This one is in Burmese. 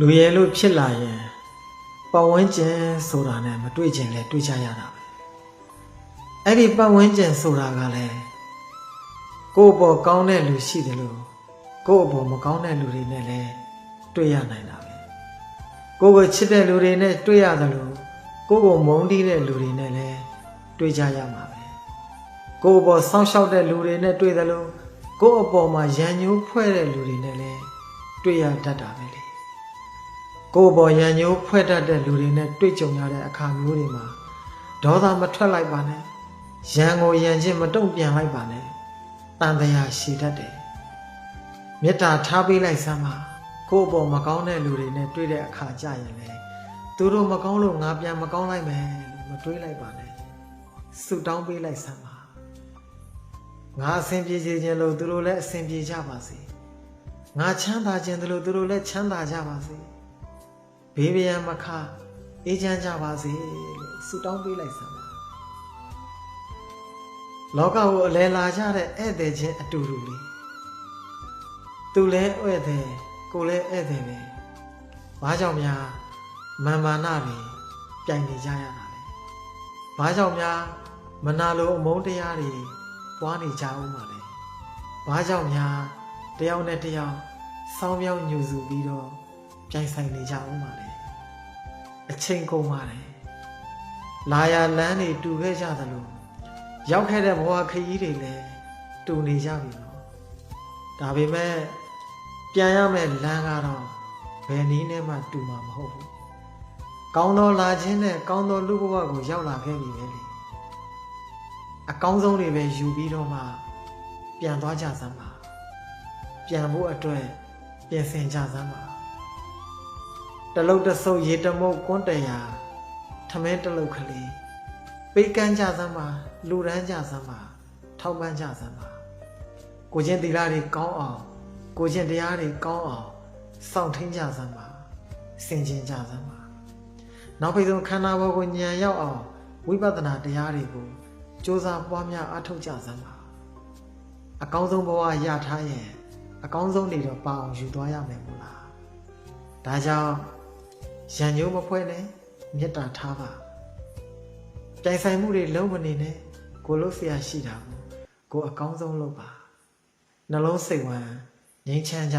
လူရဲလို့ဖြစ်လာရင်ပတ်ဝန်းကျင်ဆိုတာနဲ့မတွေ့ကျင်လဲတွေ့ကြရတာပဲအဲ့ဒီပတ်ဝန်းကျင်ဆိုတာကလည်းကိုယ့်အပေါ်ကောင်းတဲ့လူရှိတယ်လို့ကိုယ့်အပေါ်မကောင်းတဲ့လူတွေနဲ့လည်းတွေ့ရနိုင်တာပဲကိုယ့်ကိုချစ်တဲ့လူတွေနဲ့တွေ့ရတယ်လို့ကိုယ့်ကိုမုန်းတီးတဲ့လူတွေနဲ့လည်းတွေ့ကြရမှာပဲကိုယ့်အပေါ်စောင့်ရှောက်တဲ့လူတွေနဲ့တွေ့တယ်လို့ကိုယ့်အပေါ်မှာရန်ညှိုးဖွဲ့တဲ့လူတွေနဲ့လည်းတွေ့ရတတ်တာပဲလေ ကိုယ်ပေါ်ရန်ညိုးဖွဲ့တတ်တဲ့လူတွေနဲ့တွေ့ကြုံရတဲ့အခါမျိုးတွေမှာဒေါသမထွက်လိုက်ပါနဲ့ရန်ကိုရန်ချင်းမတုံ့ပြန်လိုက်ပါနဲ့တန်တရားရှိတတ်တယ်မေတ္တာထားပေးလိုက်စမ်းပါကိုယ့်အပေါ်မကောင်းတဲ့လူတွေနဲ့တွေ့တဲ့အခါကြရင်လေသူတို့မကောင်းလို့ငါပြန်မကောင်းလိုက်မယ်လို့မတွေးလိုက်ပါနဲ့ဆုတောင်းပေးလိုက်စမ်းပါငါအဆင်ပြေစေခြင်းလို့သူတို့လည်းအဆင်ပြေကြပါစေငါချမ်းသာခြင်းလို့သူတို့လည်းချမ်းသာကြပါစေ ဘေးပရန်မခအေးချမ်းကြပါစေလို့ဆုတောင်းပေးလိုက်စမ်းပါလောကကိုအလယ်လာကြတဲ့ဧည့်သည်ချင်းအတူတူလေးသူလည်းဧည့်သည်ကိုလည်းဧည့်သည်ပဲဘာကြောင့်များမာမာနတွေပြိုင်နေကြရတာလဲဘာကြောင့်များမနာလိုအမုန်းတရားတွေပွားနေကြအောင်ပါလဲဘာကြောင့်များတယောက်နဲ့တယောက်စောင်းပြောင်းညူစုပြီးတော့ ပြိုင်ဆိုင်နေကြအောင်ပါလဲအချိန်ကုန်ပါတယ်လာရလန်းတွေတူခဲ့ကြသလိုရောက်ခဲ့တဲ့ဘဝခရီးတွေလည်းတူနေကြပြီနော်ဒါပေမဲ့ပြန်ရမယ့်လမ်းကတော့ဘယ်နည်းနဲ့မှတူမှာမဟုတ်ဘူးကောင်းသောလာခြင်းနဲ့ကောင်းသောလူဘဝကိုရောက်လာခဲ့ပြီပဲလေအကောင်းဆုံးတွေပဲယူပြီးတော့မှပြန်သွားကြစမ်းပါပြန်ဖို့အတွက်ပြင်ဆင်ကြစမ်းပါ တလုတ်တဆုပ်ရေတမုတ်ကွန်းတရာထမင်းတလုတ်ကလေးပိတ်ကန်းကြစမ်းပါလူရန်ကြစမ်းပါထောက်ပန်းကြစမ်းပါကိုချင်းသီလတွေကောင်းအောင်ကိုချင်းတရားတွေကောင်းအောင်စောင့်ထိန်ကြစမ်းပါစင်ကျင်ကြစမ်းပါနောက်ပိတ်ဆုံးခန္ဓာဘောကိုညံရောက်အောင်ဝိပဿနာတရားတွေကိုစ조사ပွားများအထောက်ကြစမ်းပါအကောင်းဆုံးဘဝရထားရင်အကောင်းဆုံးနေတော့ပါအောင်ယူသွားရမယ်မို့လားဒါကြောင့် ရန်ညိုးမဖွဲနဲ့မေတ္တာထားပါတိုင်ဆိုင်မှုတွေလုံးမနေနဲ့ကိုလို့ဆရာရှိတာကိုကိုအကောင်းဆုံးလုပ်ပါနှလုံးစိတ်ဝမ်းငြိမ်းချမ်းကြ